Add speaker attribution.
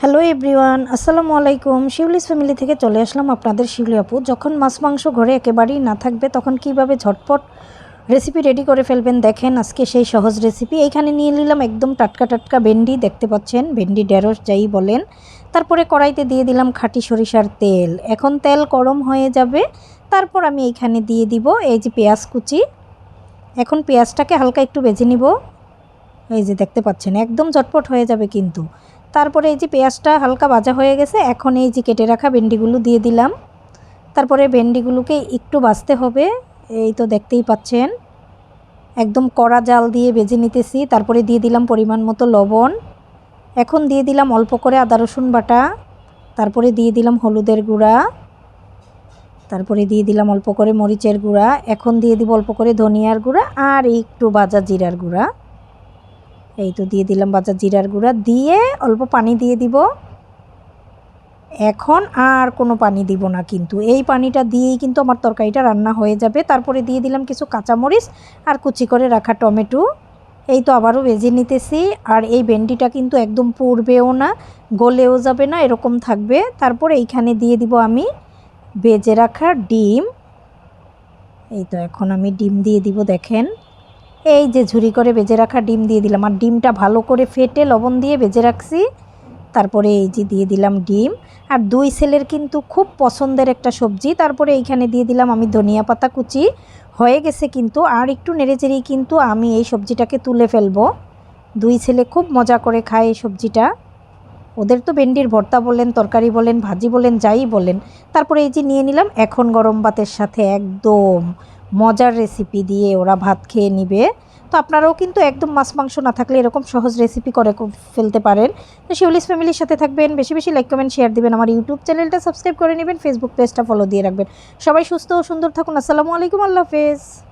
Speaker 1: Hello everyone আসসালামু আলাইকুম Shiuli's family থেকে চলে আসলাম আপনাদের শিউলি আপু। যখন মাছ মাংস ঘরে একেবারেই না থাকবে, তখন কীভাবে ঝটপট রেসিপি রেডি করে ফেলবেন দেখেন, আজকে সেই সহজ রেসিপি এইখানে নিয়ে নিলাম একদম টাটকা টাটকা ভেন্ডি, দেখতে পাচ্ছেন? ভেন্ডি ঢেঁড়স যাই বলেন। তারপরে কড়াইতে দিয়ে দিলাম খাঁটি সরিষার তেল। এখন তেল গরম হয়ে যাবে। তারপর আমি এইখানে দিয়ে দিব এই যে পেঁয়াজ কুচি। এখন পেঁয়াজটাকে হালকা একটু বেজে নিব। এই যে দেখতে পাচ্ছেন, একদম ঝটপট হয়ে যাবে কিন্তু। তারপরে এই যে পেঁয়াজটা হালকা ভাজা হয়ে গেছে, এখন এই যে কেটে রাখা ভেন্ডিগুলো দিয়ে দিলাম। তারপরে ভেন্ডিগুলোকে একটু ভাজতে হবে, এই তো দেখতেই পাচ্ছেন। একদম কড়া জাল দিয়ে বেজে নিতেছি, তারপরে দিয়ে দিলাম পরিমাণ মতো লবণ। এখন দিয়ে দিলাম অল্প করে আদা, রসুন বাটা, তারপরে দিয়ে দিলাম হলুদের গুঁড়া, তারপরে দিয়ে দিলাম অল্প করে মরিচের গুঁড়া, এখন দিয়ে দিব অল্প করে ধনিয়ার গুঁড়া আর একটু বাজা জিরার গুঁড়া। এই তো দিয়ে দিলাম বাজা জিরার গুঁড়া। দিয়ে অল্প পানি দিয়ে দিব। এখন আর কোনো পানি দিব না কিন্তু। এই পানিটা দিয়েই কিন্তু আমার তরকারিটা রান্না হয়ে যাবে। তারপরে দিয়ে দিলাম কিছু কাঁচামরিচ আর কুচি করে রাখা টমেটো। এই তো আবারও ভেজে নিতেছি। আর এই ভেন্ডিটা কিন্তু একদম পুড়বেও না, গলেও যাবে না, এরকম থাকবে। তারপর এইখানে দিয়ে দিব আমি ভেজে রাখা ডিম। এই তো এখন আমি ডিম দিয়ে দিব, দেখেন। এই যে ঝুরি করে বেজে রাখা ডিম দিয়ে দিলাম। আর ডিমটা ভালো করে ফেটে লবণ দিয়ে বেজে রাখছি। তারপরে এই যে দিয়ে দিলাম ডিম। আর দুই ছেলের কিন্তু খুব পছন্দের একটা সবজি। তারপরে এইখানে দিয়ে দিলাম আমি ধনিয়া পাতা কুচি। হয়ে গেছে কিন্তু, আর একটু নেড়েচেড়েই কিন্তু আমি এই সবজিটাকে তুলে ফেলব। দুই ছেলে খুব মজা করে খায় এই সবজিটা। ওদের তো ভেন্ডির ভর্তা বলেন, তরকারি বলেন, ভাজি বলেন, যাই বলেন। তারপরে এই যে নিয়ে নিলাম এখন গরম ভাতের সাথে একদম মজার রেসিপি দিয়ে ওরা ভাত খেয়ে নিবে। তো আপনারাও কিন্তু একদম মাছ, মাংস না থাকলে এরকম সহজ রেসিপি করে ফেলতে পারেন। তো শিউলিস ফ্যামিলির সাথে থাকবেন, বেশি বেশি লাইক কমেন্ট শেয়ার দিবেন। আমার ইউটিউব চ্যানেলটা সাবস্ক্রাইব করে নেবেন ফেসবুক পেজটা ফলো দিয়ে রাখবেন। সবাই সুস্থ ও সুন্দর থাকুন। আসসালামু আলাইকুম, আল্লাহ হাফেজ।